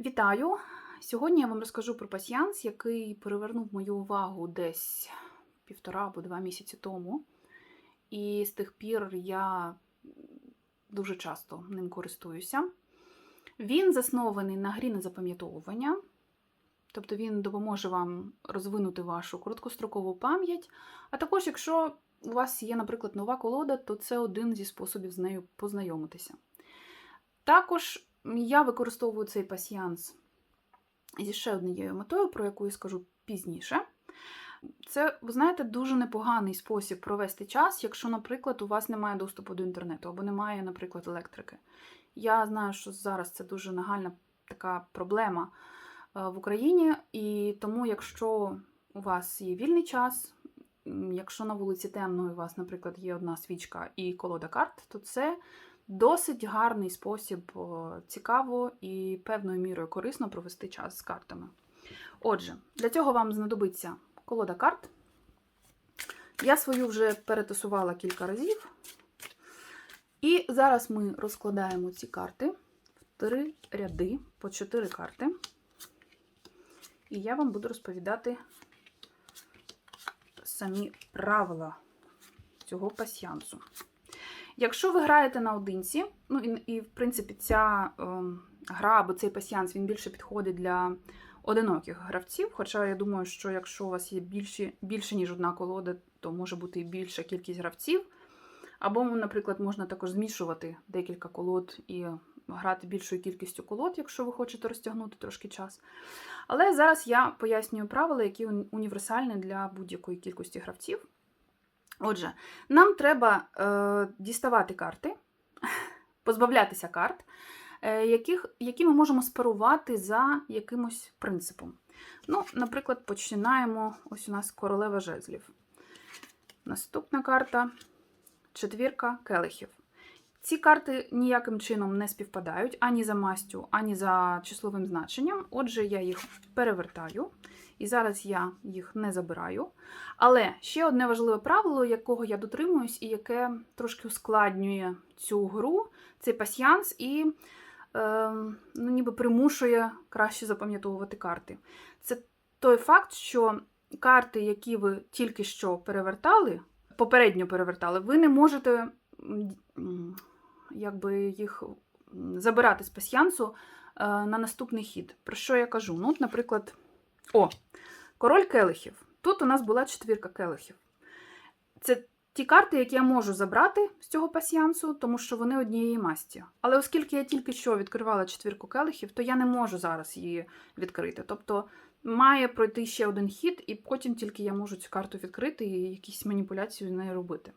Вітаю! Сьогодні я вам розкажу про пасьянс, який перевернув мою увагу десь півтора або два місяці тому. І з тих пір я дуже часто ним користуюся. Він заснований на грі на запам'ятовування, тобто він допоможе вам розвинути вашу короткострокову пам'ять. А також, якщо у вас є, наприклад, нова колода, то це один зі способів з нею познайомитися. Також я використовую цей пасьянс зі ще однією метою, про яку я скажу пізніше. Це, ви знаєте, дуже непоганий спосіб провести час, якщо, наприклад, у вас немає доступу до інтернету або немає, наприклад, електрики. Я знаю, що зараз це дуже нагальна така проблема е, в Україні, і тому, якщо у вас є вільний час, якщо на вулиці темно, і у вас, наприклад, є одна свічка і колода карт, то це досить гарний спосіб цікаво і певною мірою корисно провести час з картами. Отже, для цього вам знадобиться колода карт. Я свою вже перетасувала кілька разів. І зараз ми розкладаємо ці карти в три ряди по чотири карти. І я вам буду розповідати самі правила цього пасьянсу. Якщо ви граєте наодинці, ну і, і в принципі, ця е, гра або цей пасьянс він більше підходить для одиноких гравців. Хоча я думаю, що якщо у вас є більше, більше ніж одна колода, то може бути і більша кількість гравців. Або, наприклад, можна також змішувати декілька колод і грати більшою кількістю колод, якщо ви хочете розтягнути трошки час. Але зараз я пояснюю правила, які універсальні для будь-якої кількості гравців. Отже, нам треба е, діставати карти, позбавлятися карт, е, яких, які ми можемо спарувати за якимось принципом. Ну, Наприклад, починаємо. Ось у нас королева жезлів. Наступна карта четвірка келихів. Ці карти ніяким чином не співпадають ані за мастю, ані за числовим значенням. Отже, я їх перевертаю. І зараз я їх не забираю. Але ще одне важливе правило, якого я дотримуюсь, і яке трошки ускладнює цю гру, цей пасьянс, і е, ну, ніби примушує краще запам'ятовувати карти. Це той факт, що карти, які ви тільки що перевертали, попередньо перевертали, ви не можете якби, їх забирати з пасьянсу е, на наступний хід. Про що я кажу? Ну, от, Наприклад, о, король келихів. Тут у нас була четвірка келихів. Це ті карти, які я можу забрати з цього пасьянсу, тому що вони однієї масті. Але оскільки я тільки що відкривала четвірку келихів, то я не можу зараз її відкрити. Тобто має пройти ще один хід, і потім тільки я можу цю карту відкрити і якісь маніпуляції з нею робити.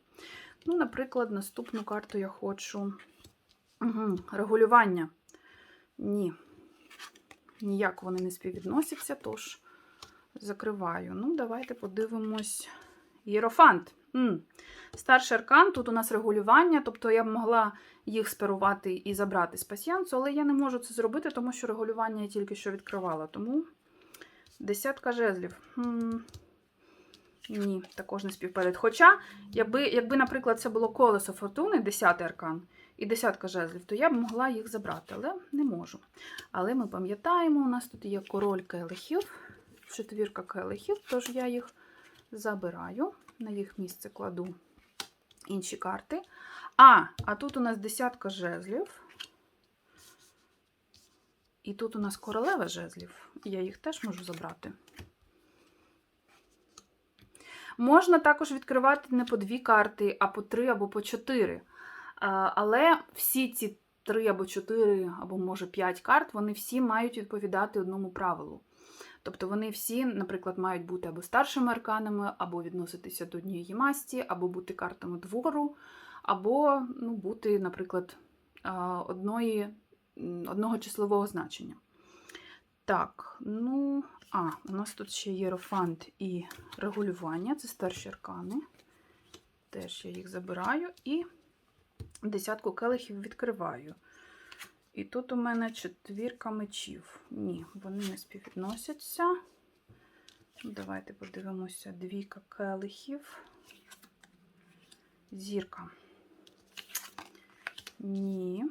Ну, Наприклад, наступну карту я хочу Угу, регулювання. Ні. Ніяк вони не співвідносяться, тож закриваю. Ну, давайте подивимось. Єрофант. Старший аркан, тут у нас регулювання, тобто я б могла їх спарувати і забрати з пасьянсу, але я не можу це зробити, тому що регулювання я тільки що відкривала. Тому десятка жезлів. М. Ні, також не співпадає. Хоча, якби, якби, наприклад, це було колесо фортуни, 10 аркан і десятка жезлів, то я б могла їх забрати, але не можу. Але ми пам'ятаємо, у нас тут є король келихів, четвірка келихів, тож я їх забираю, на їх місце кладу інші карти. А, а тут у нас десятка жезлів. І тут у нас королева жезлів. Я їх теж можу забрати. Можна також відкривати не по дві карти, а по три або по чотири. Але всі ці три або чотири, або, може, п'ять карт, вони всі мають відповідати одному правилу. Тобто вони всі, наприклад, мають бути або старшими арканами, або відноситися до однієї масті, або бути картами двору, або ну, бути, наприклад, одної, одного числового значення. Так, ну, а, у нас тут ще єрофант і регулювання, це старші аркани. Теж я їх забираю і десятку келихів відкриваю. І тут у мене четвірка мечів. Ні, вони не співвідносяться. Давайте подивимося: двійка келихів. Зірка. Ні.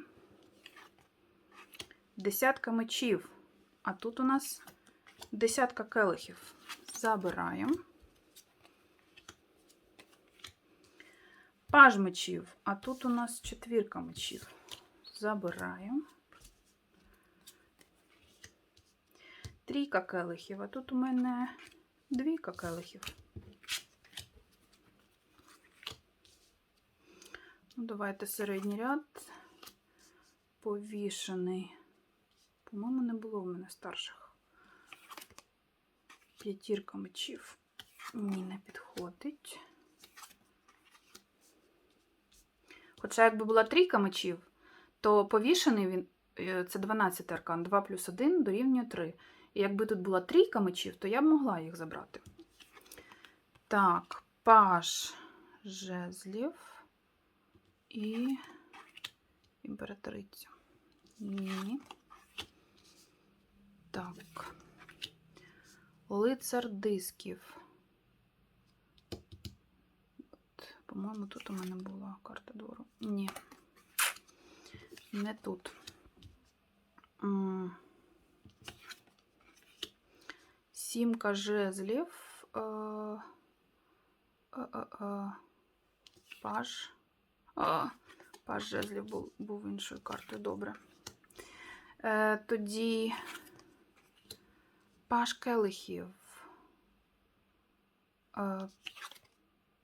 Десятка мечів. а тут у нас десятка келихів. Забираємо. Паж мечів, а тут у нас четвірка мечів. Забираємо. Трійка келихів, а тут у мене двійка келихів. Ну, давайте середній ряд. Повішений. По-моєму, не було в мене старших. П'ятірка мечів. Ні, не підходить. Хоча, якби була трійка мечів, то повішений він е, це 12 аркан, 2 плюс 1 дорівнює 3. І якби тут була трійка мечів, то я б могла їх забрати. Так, паш жезлів і імператрицю. Ні. Так. Лицар дисків. По-моєму, тут у мене була карта двору. Ні. Не тут. Сімка жезлів. Е, е, е, Паж. Паж жезлів був, іншою картою. Добре. Тоді паж келихів.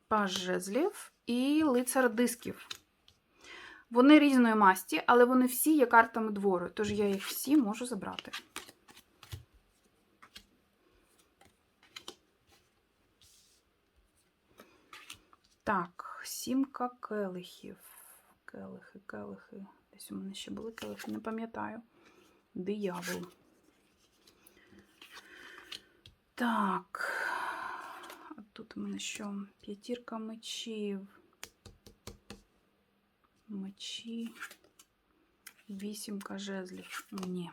Паж жезлів і лицар дисків. Вони різної масті, але вони всі є картами двору, тож я їх всі можу забрати. Так, сімка келихів. Келихи, келихи. Десь у мене ще були келихи, не пам'ятаю. Диявол. Так. А тут у мене що? П'ятірка мечів. Мечі. Вісімка жезлів. Ні.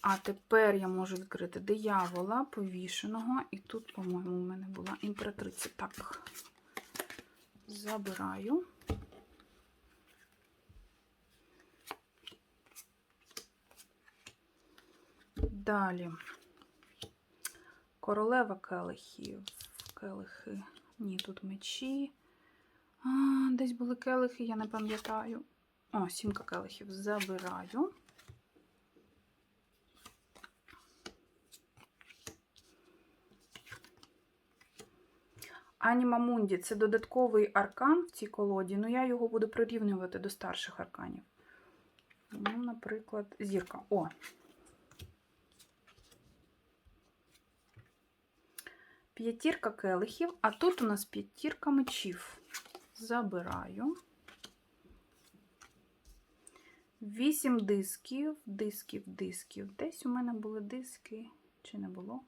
А тепер я можу відкрити диявола повішеного. І тут, по-моєму, у мене була імператриця. Так, забираю. Далі. Королева келихів. Келихи. Ні, тут мечі. А, десь були келихи, я не пам'ятаю. О, сімка келихів. Забираю. Аніма Мунді це додатковий аркан в цій колоді, ну я його буду прирівнювати до старших арканів. Ну, наприклад, зірка. О. П'ятірка келихів, а тут у нас п'ятірка мечів. Забираю. Вісім дисків, дисків, дисків. Десь у мене були диски, чи не було?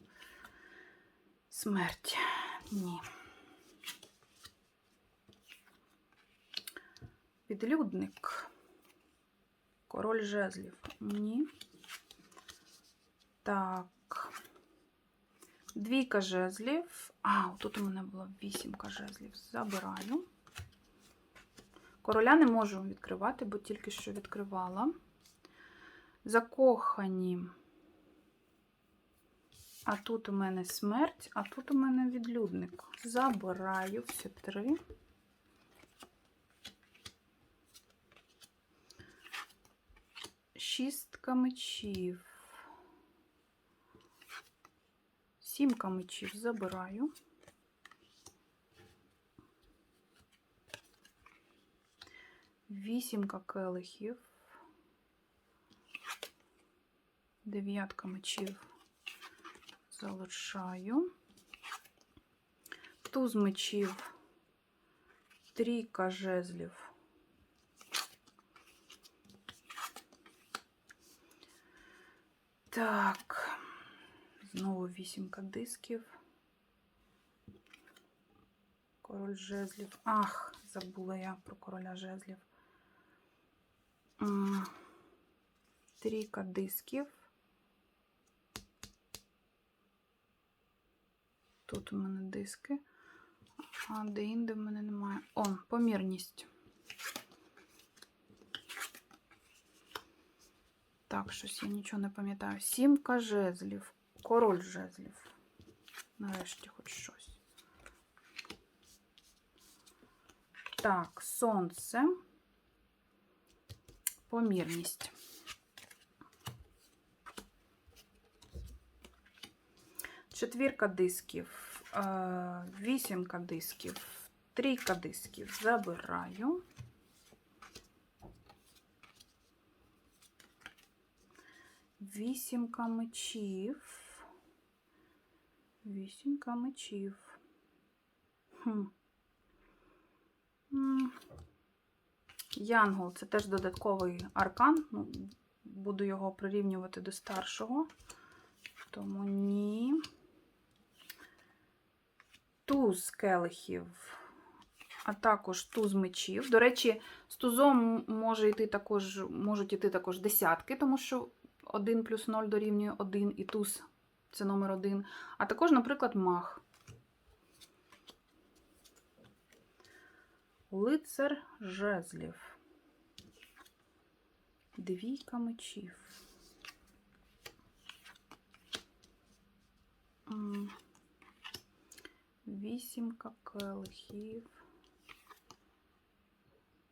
Смерть. Ні. Підлюдник. Король жезлів. Ні. Так. Двійка жезлів. А, тут у мене була вісімка жезлів. Забираю. Короля не можу відкривати, бо тільки що відкривала. Закохані. А тут у мене смерть, а тут у мене відлюдник. Забираю всі три. Шістка мечів. Сімка мечів забираю. Вісімка келихів. Дев'ятка мечів залишаю. Туз мечів, трійка жезлів. Так, знову вісімка дисків. Король жезлів. Ах, забула я про короля жезлів. Трійка дисків. Тут у мене диски, а де інде в мене немає. О, помірність. Так, щось я нічого не пам'ятаю. Сімка жезлів. Король жезлів. Нарешті хоч щось. Так, сонце. Помірність. Четвірка дисків, е, вісімка дисків, трійка дисків забираю. Вісімка мечів. Вісімка мечів. Хм. Янгол це теж додатковий аркан. Ну, буду його прирівнювати до старшого. Тому ні. Туз келихів, а також туз мечів. До речі, з тузом може йти також, можуть йти також десятки, тому що 1 плюс 0 дорівнює 1 і туз це номер 1. А також, наприклад, мах. Лицар жезлів. Двійка мечів. Вісімка келихів.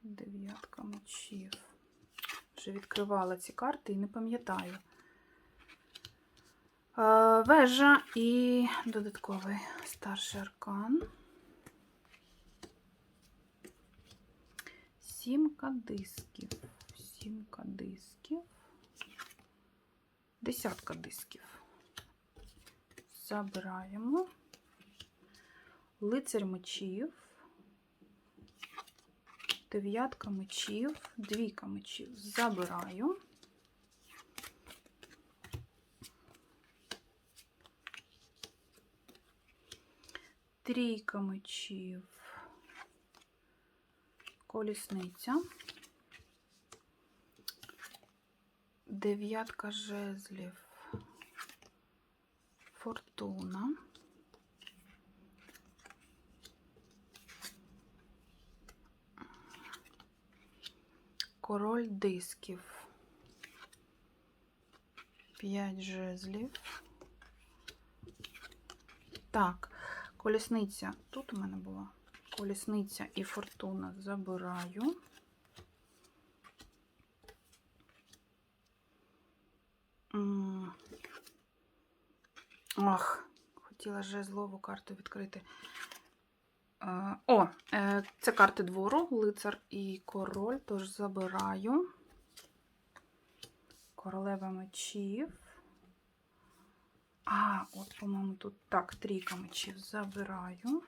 Дев'ятка мечів. Вже відкривала ці карти і не пам'ятаю. Е, Вежа і додатковий старший аркан. Сімка дисків. Сімка дисків. Десятка дисків. Забираємо. Лицарь мечів. Дев'ятка мечів. Двійка мечів. Забираю. Трійка мечів. Колісниця. Дев'ятка жезлів. Фортуна. Король дисків. П'ять жезлів. Так, колісниця. Тут у мене була колісниця і фортуна забираю. Ах, хотіла жезлову карту відкрити. Е, О, е, це карти двору, лицар і король, тож забираю. Королева мечів. А, от, по-моєму, тут так, трійка мечів забираю.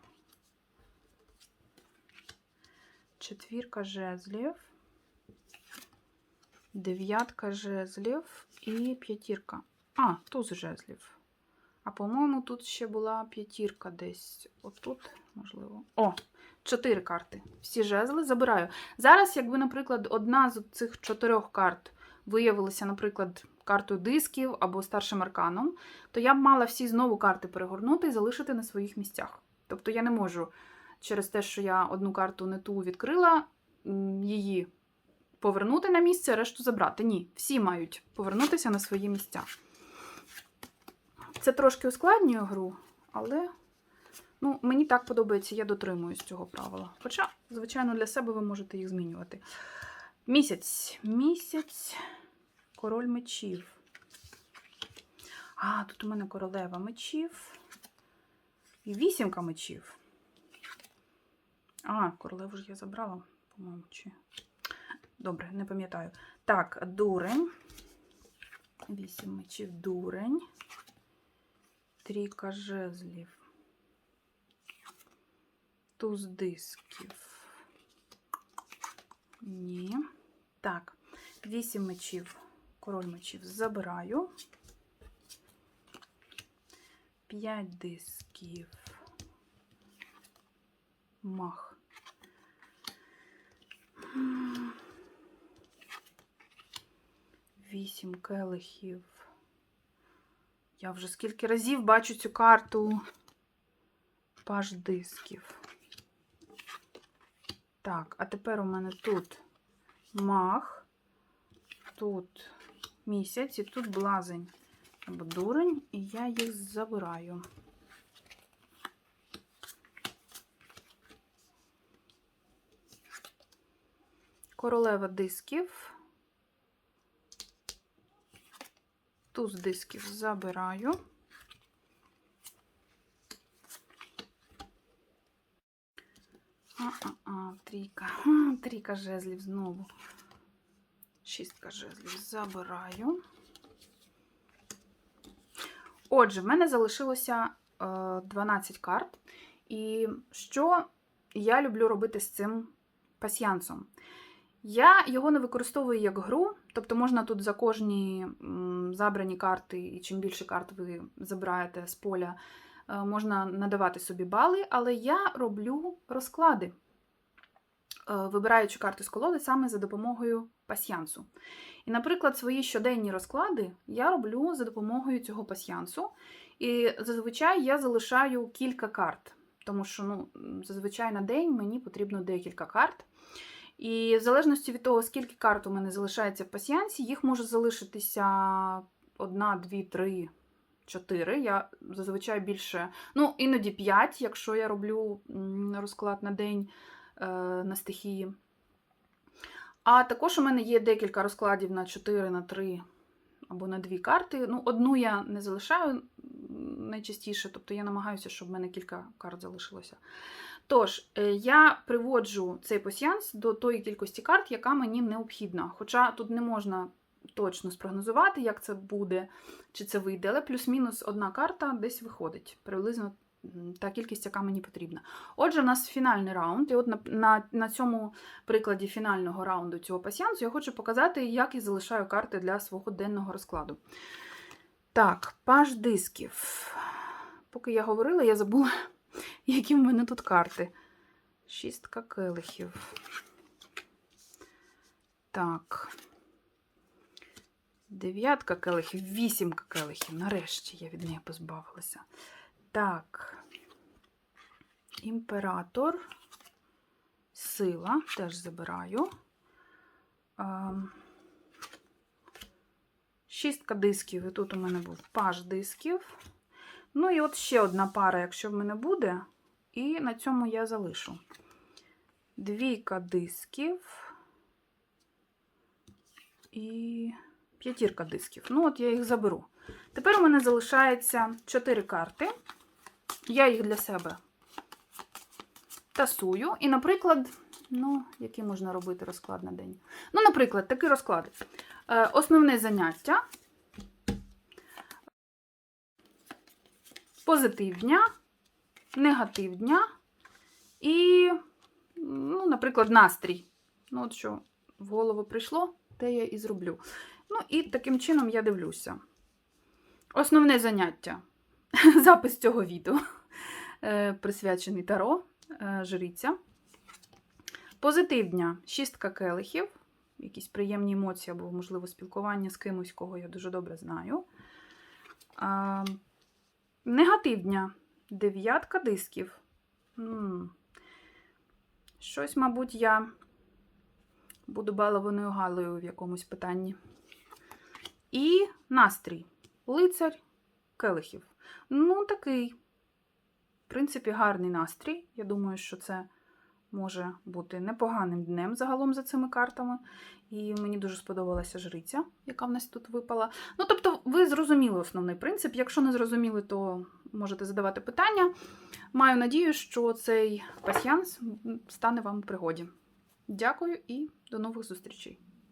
Четвірка жезлів. Дев'ятка жезлів і п'ятірка. А, туз жезлів. А по-моєму, тут ще була п'ятірка десь. Отут, можливо. О, чотири карти. Всі жезли забираю. Зараз, якби, наприклад, одна з цих чотирьох карт виявилася, наприклад, картою дисків або старшим арканом, то я б мала всі знову карти перегорнути і залишити на своїх місцях. Тобто я не можу через те, що я одну карту не ту відкрила, її повернути на місце, решту забрати. Ні, всі мають повернутися на свої місця. Це трошки ускладнює гру, але ну, мені так подобається, я дотримуюсь цього правила. Хоча, звичайно, для себе ви можете їх змінювати. Місяць. Місяць. Король мечів. А, тут у мене королева мечів. І вісімка мечів. А, королеву ж я забрала, по-моєму, чи. Добре, не пам'ятаю. Так, дурень. Вісім мечів дурень. Трійка жезлів. Туз дисків. Ні. Так, вісім мечів, король мечів забираю. П'ять дисків. Мах. Вісім келихів. Я вже скільки разів бачу цю карту паж дисків. Так, а тепер у мене тут мах, тут місяць, і тут блазень або дурень, і я їх забираю. Королева дисків. Туз дисків забираю. А-а-а, трійка. А, Трійка жезлів знову. Шістка жезлів забираю. Отже, в мене залишилося е, 12 карт. І що я люблю робити з цим пасьянсом? Я його не використовую як гру, тобто можна тут за кожні забрані карти, і чим більше карт ви забираєте з поля, е, можна надавати собі бали, але я роблю розклади, е, вибираючи карти з колоди саме за допомогою пасьянсу. І, наприклад, свої щоденні розклади я роблю за допомогою цього пасьянсу. І зазвичай я залишаю кілька карт, тому що ну, зазвичай на день мені потрібно декілька карт. І в залежності від того, скільки карт у мене залишається в пасіянсі, їх може залишитися одна, дві, три, чотири. Я зазвичай більше, ну, іноді п'ять, якщо я роблю розклад на день е, на стихії. А також у мене є декілька розкладів на 4, на 3 або на 2 карти. Ну, одну я не залишаю найчастіше, тобто я намагаюся, щоб в мене кілька карт залишилося. Тож, е, я приводжу цей пасьянс до тої кількості карт, яка мені необхідна. Хоча тут не можна точно спрогнозувати, як це буде, чи це вийде, але плюс-мінус одна карта десь виходить. Приблизно та кількість, яка мені потрібна. Отже, у нас фінальний раунд, і от на, на, на цьому прикладі фінального раунду цього пасьянсу я хочу показати, як я залишаю карти для свого денного розкладу. Так, паж дисків. Поки я говорила, я забула, які в мене тут карти. Шістка келихів. Так. Дев'ятка келихів, вісімка келихів. Нарешті я від неї позбавилася. Так. Імператор. Сила. Теж забираю. Ем, Шістка дисків. І тут у мене був паж дисків. Ну і от ще одна пара, якщо в мене буде. І на цьому я залишу. Двійка дисків. І п'ятірка дисків. Ну, от я їх заберу. Тепер у мене залишається 4 карти. Я їх для себе тасую. І, наприклад, ну, який можна робити розклад на день? Ну, наприклад, такий розклад. Е, Основне заняття. Позитив дня, негатив дня і, ну, наприклад, настрій. Ну, от що в голову прийшло, те я і зроблю. Ну, і таким чином я дивлюся. Основне заняття. Запис цього відео, е, присвячений Таро, е, жриця. Позитив дня шістка келихів, якісь приємні емоції або, можливо, спілкування з кимось, кого я дуже добре знаю. Негатив дня дев'ятка дисків. Щось, мабуть, я буду балованою галою в якомусь питанні. І настрій. Лицар келихів. Ну, такий, в принципі, гарний настрій. Я думаю, що це може бути непоганим днем загалом за цими картами. І мені дуже сподобалася жриця, яка в нас тут випала. Ну, тобто, ви зрозуміли основний принцип. Якщо не зрозуміли, то можете задавати питання. Маю надію, що цей пасьянс стане вам у пригоді. Дякую і до нових зустрічей!